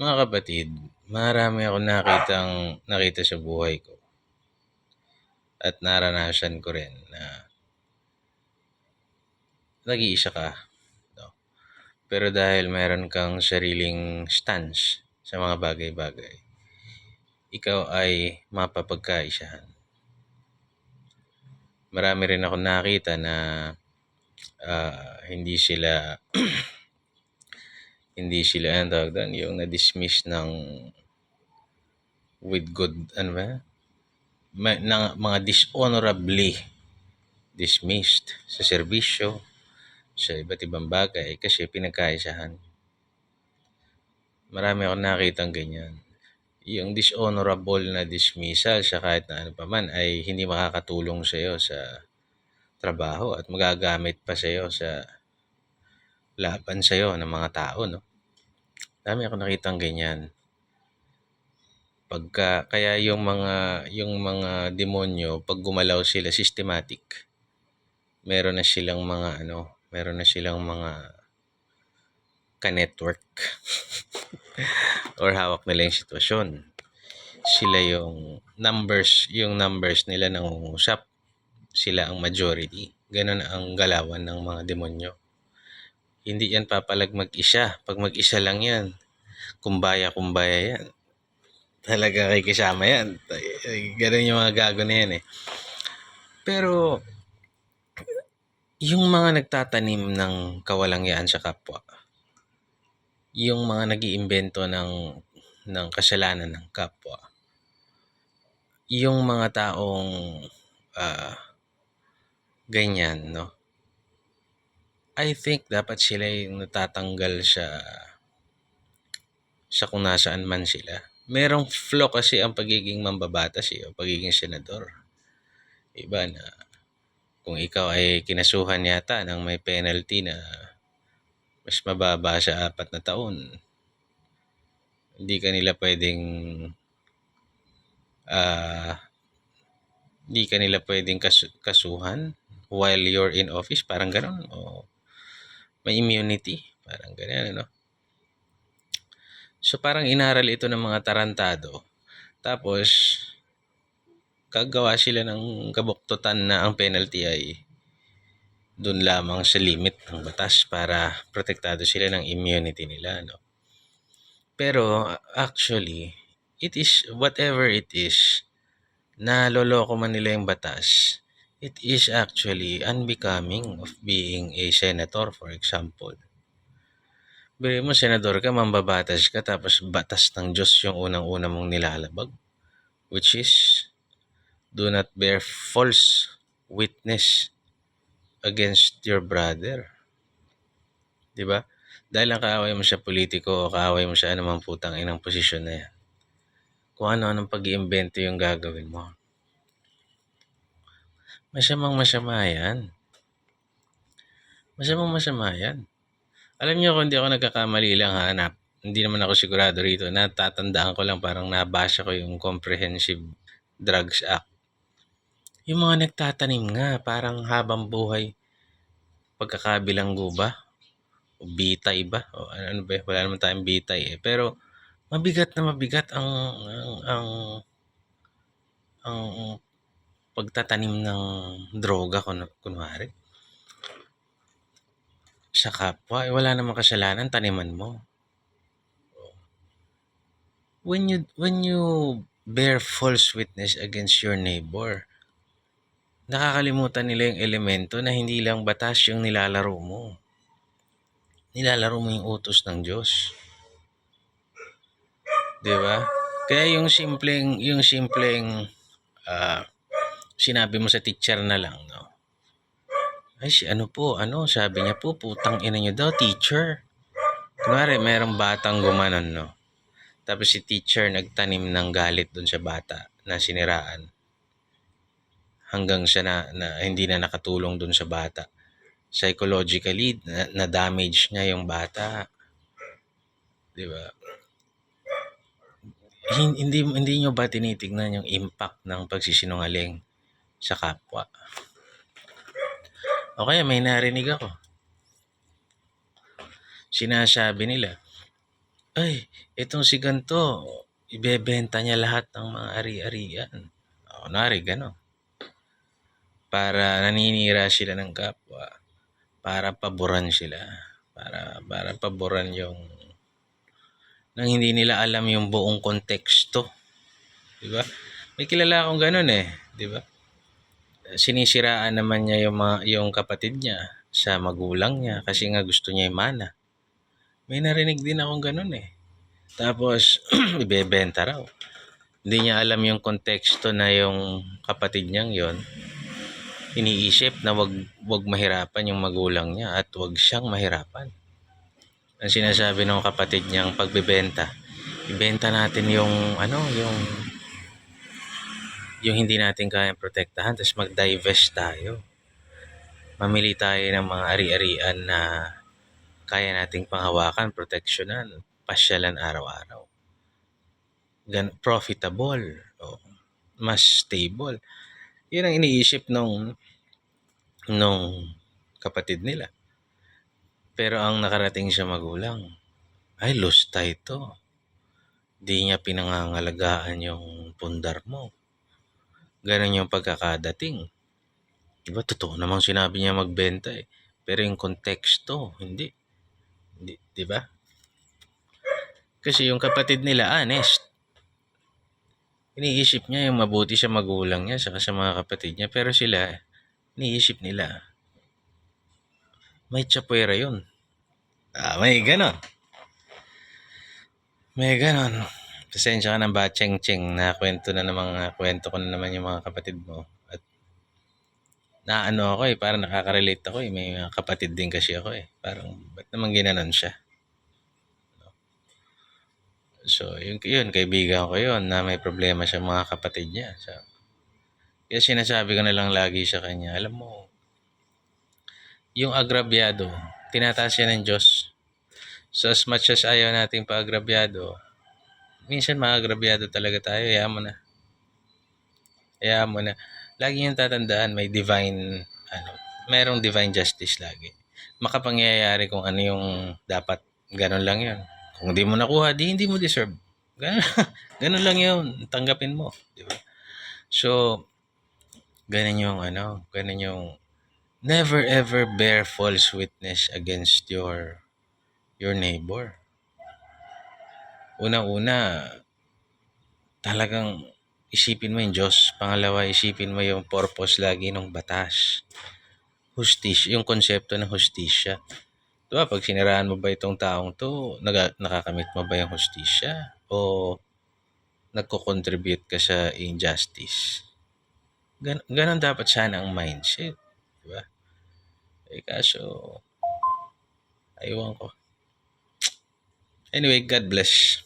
Mga kapatid, marami akong nakitang nakita sa buhay ko at naranasan ko rin na nag-iisa ka. No? Pero dahil meron kang sariling stance sa mga bagay-bagay, ikaw ay mapapagkaisahan. Marami rin ako nakita na ah, hindi sila hindi sila ang tawag doon, yung na-dismiss ng with good, ano ba? Ma- ng, mga dishonorably dismissed sa serbisyo, sa iba't ibang bagay kasi pinagkaisahan. Marami akong nakitang ganyan. Yung dishonorable na dismissal sa kahit na ano pa man ay hindi makakatulong sa iyo sa trabaho at magagamit pa sa iyo sa laban sa iyo ng mga tao, no? Dami ako nakitang ganyan. Pagka kaya yung mga yung mga demonyo pag gumalaw sila systematic. Meron na silang mga ano, meron na silang mga ka-network or hawak nila yung sitwasyon. Sila yung numbers, yung numbers nila nangungusap. Sila ang majority. Ganun ang galawan ng mga demonyo. Hindi yan papalag mag-isa. Pag mag-isa lang yan, kumbaya-kumbaya yan. Talaga kay kasama yan. Ganun yung mga gago na yan eh. Pero, yung mga nagtatanim ng kawalangyaan sa kapwa, yung mga nag iimbento ng, ng kasalanan ng kapwa, yung mga taong ah, ganyan, no? I think dapat sila yung natatanggal sa sa kung nasaan man sila. Merong flaw kasi ang pagiging mambabatas eh, o pagiging senador. Iba na kung ikaw ay kinasuhan yata ng may penalty na mas mababa sa apat na taon, hindi ka nila pwedeng ah hindi ka nila pwedeng kasu- kasuhan while you're in office, parang gano'n. O may immunity, parang ganyan, ano? So parang inaral ito ng mga tarantado. Tapos, kagawa sila ng kabuktutan na ang penalty ay doon lamang sa limit ng batas para protektado sila ng immunity nila. No? Pero actually, it is whatever it is, na loloko man nila yung batas, it is actually unbecoming of being a senator, for example. Bili mo, senador ka, mambabatas ka, tapos batas ng Diyos yung unang-una mong nilalabag. Which is, do not bear false witness against your brother. Di ba? Dahil ang kaaway mo siya politiko o kaaway mo siya anumang putang inang posisyon na yan. Kung ano-anong pag-iimbento yung gagawin mo. Masamang masama yan. Masamang masama yan. Alam niyo kung hindi ako nagkakamali lang ha, na, hindi naman ako sigurado rito, natatandaan ko lang parang nabasa ko yung Comprehensive Drugs Act. Yung mga nagtatanim nga, parang habang buhay, pagkakabilanggo ba? O bitay ba? O ano, ano ba? Wala naman tayong bitay eh. Pero mabigat na mabigat ang ang ang, ang pagtatanim ng droga kun kunwari. Sa kapwa, eh, wala namang kasalanan, taniman mo. When you when you bear false witness against your neighbor, nakakalimutan nila yung elemento na hindi lang batas yung nilalaro mo. Nilalaro mo yung utos ng Diyos. 'Di ba? Kaya yung simpleng yung simpleng ah, sinabi mo sa teacher na lang, no? Ay, ano po, ano, sabi niya po, putang ina niyo daw, teacher. Kunwari, merong batang gumanon, no? Tapos si teacher nagtanim ng galit dun sa bata na siniraan. Hanggang siya na, na hindi na nakatulong dun sa bata. Psychologically, na, na-damage niya yung bata. Di ba? Hin- Hindi, hindi nyo ba tinitignan yung impact ng pagsisinungaling sa kapwa? O kaya may narinig ako. Sinasabi nila, ay, itong si ganito, ibebenta niya lahat ng mga ari-arian. O, kunwari, gano'n. Para naninira sila ng kapwa. Para paboran sila. Para, para paboran yung nang hindi nila alam yung buong konteksto. Di ba? May kilala akong ganun eh. Di ba? Sinisiraan naman niya yung, mga, yung kapatid niya sa magulang niya kasi nga gusto niya yung mana. May narinig din akong ganun eh. Tapos, ibebenta raw. Hindi niya alam yung konteksto na yung kapatid niyang yon iniisip na wag wag mahirapan yung magulang niya at wag siyang mahirapan. Ang sinasabi ng kapatid niyang pagbebenta, ibenta natin yung ano, yung yung hindi natin kayang protektahan tapos mag-divest tayo. Mamili tayo ng mga ari-arian na kaya nating panghawakan, proteksyonan, pasyalan araw-araw. Gan profitable, o mas stable. Yun ang iniisip nung nung kapatid nila. Pero ang nakarating sa magulang, ay lusta ito. Di niya pinangangalagaan yung pundar mo. Ganon yung pagkakadating. Diba, totoo namang sinabi niya magbenta eh. Pero yung konteksto, hindi. Di, di ba? Kasi yung kapatid nila, honest. Iniisip niya yung mabuti sa magulang niya saka sa mga kapatid niya. Pero sila, iniisip nila, may tsapuera yun. Ah, may ganon. May ganon. Pasensya ka ng batcheng-cheng na kwento na ng mga kwento ko na naman yung mga kapatid mo. At naano ako eh, parang nakaka-relate ako eh. May mga kapatid din kasi ako eh. Parang, ba't naman ginanon siya? So, yun, yun, kaibigan ko yun na may problema siya mga kapatid niya. So, kaya sinasabi ko na lang lagi sa kanya, alam mo, yung agrabyado, tinataas yan ng Diyos. So, as much as ayaw nating paagrabyado, minsan maagrabyado talaga tayo, hayaan mo na. Hayaan mo na. Lagi yung tatandaan, may divine, ano, merong divine justice lagi. Makapangyayari kung ano yung dapat, ganun lang yun. Kung di mo nakuha, di hindi mo deserve. Ganun, ganun lang yun. Tanggapin mo. Di ba? So, ganun yung ano, ganun yung never ever bear false witness against your your neighbor. Una-una, talagang isipin mo yung Diyos. Pangalawa, isipin mo yung purpose lagi ng batas. Hustisya, yung konsepto ng hustisya. Diba, pag siniraan mo ba itong taong to, naga, nakakamit mo ba yung hustisya? O nagko-contribute ka sa injustice? Gan ganon dapat sana ang mindset. Diba? Eh kaso, aywan ko. Anyway, God bless.